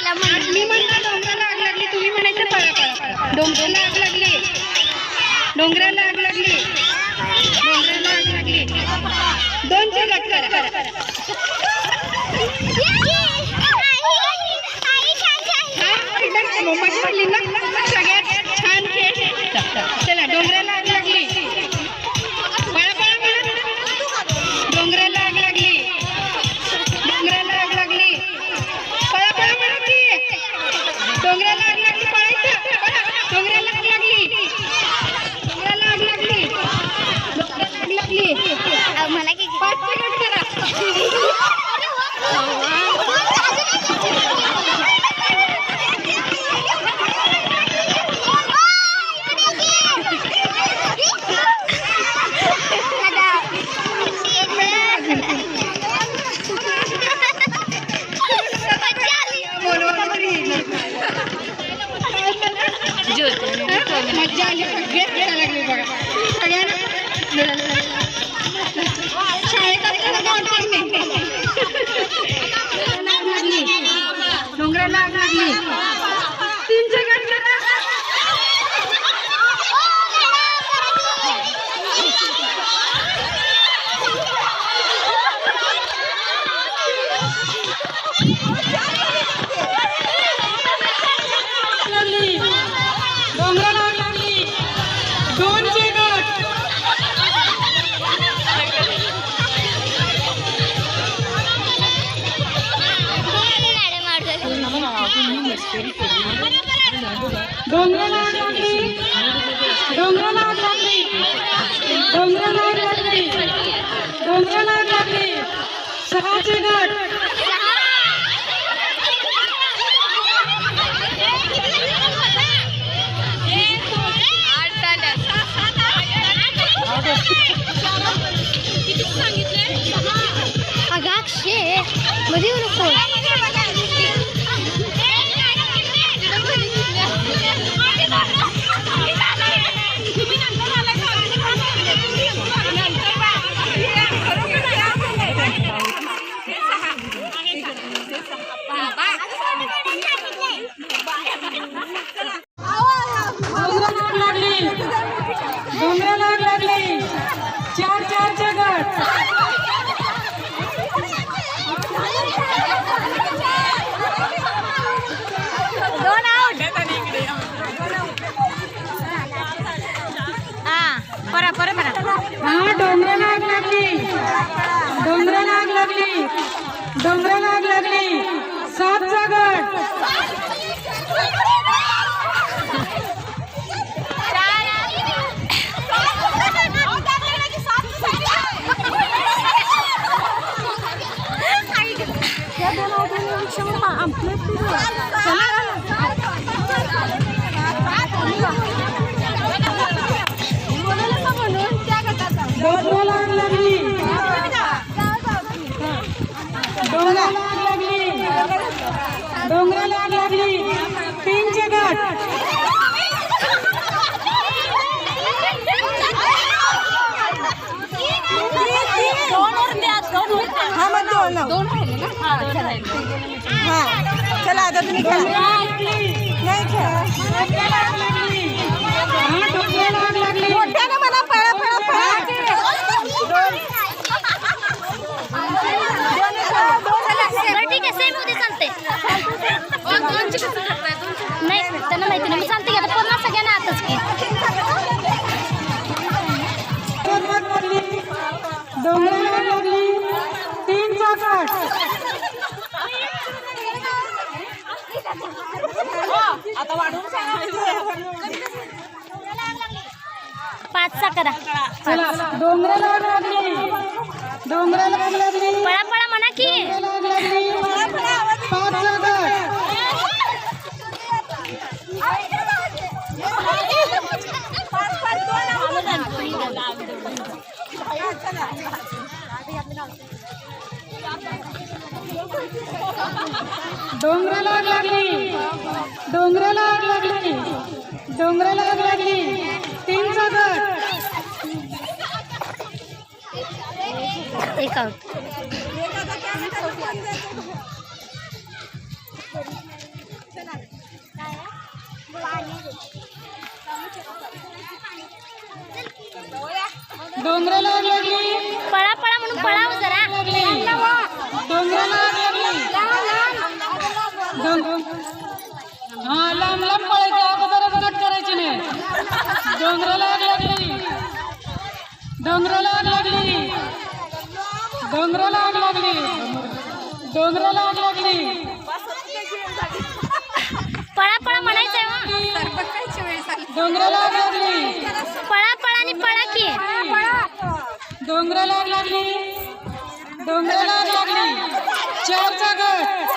मी म्हणतो डोंगराला आग लागली. तुम्ही म्हणायचं पळा पळा डोंगराला आग लागली. डोंगराला आग लागली. डोंगराला आग लागली. दोन चिलट करा मजा आली ना सगळ्यात छान खेळ. चला डोंगराला आग Allá. सहा चिकट अगं अक्षय चला आता तुम्ही खेळा. नाही खेळा. मोठ्यानं म्हणा पळा पळा पळा. ठीक आहे सेम होते चालते नाही त्यांना माहिती नाही मी सांगते की आता पूर्ण सगळ्यांना आताच की. डोंगराला आग लागली डोंगराला आग पाच तीन पाचचा करा डोंगराला लागली. डोंगराला लागली डोंगराला आग लागली. डोंगराला आग लागली. डोंगराला आग लागली. तीन सागर एक आउट डोंगरा डोंगराला आग लागली. डोंगराला आग लागली. डोंगराला आग लागली. पळा पळा म्हणायचंय डोंगराला आग लागली. पळा पळा आणि पळा की. डोंगराला आग लागली. डोंगराला आग लागली. चारचा गट.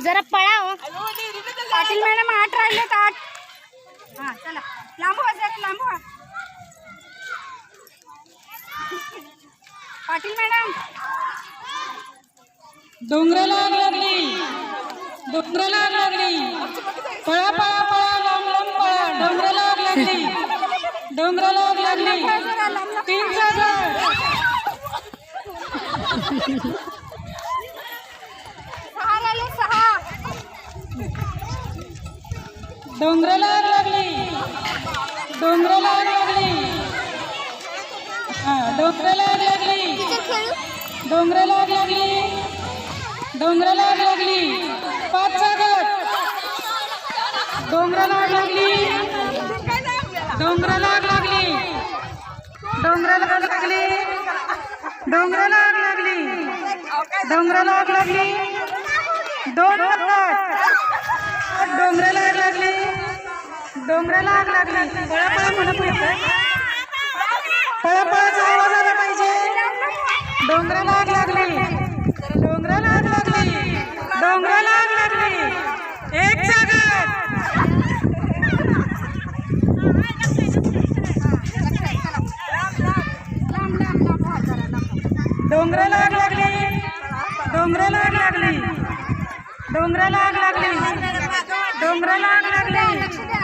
जरा पळा हो. पाटील मॅडम आठ राहिलेत आठ. हा चला. लांब व्हा जरा लांब व्हा. पाटील मॅडम. डोंगराला आग लागली डोंगराला आग लागली पळा पळा पळा लांब लांब पळा. डोंगराला आग लागली डोंगराला आग लागली तीन जागा डोंगराला डोंगराला आग लागली हा डोंगराला आग लागली डोंगराला आग लागली डोंगराला आग लागली पाच सागर डोंगराला आग लागली डोंगराला आग लागली डोंगराला आग लागली डोंगराला आग लागली डोंगराला आग लागली दोन डोंगराला आग लागली डोंगराला आग लागली. पळा म्हणत होतं. पळापळाचा आवाज आला पाहिजे. डोंगराला आग लागली. डोंगराला आग लागली. डोंगराला आग लागली. एक जागा डोंगराला आग लागली. डोंगराला आग लागली. डोंगराला आग लागली. डोंगराला आग लागली.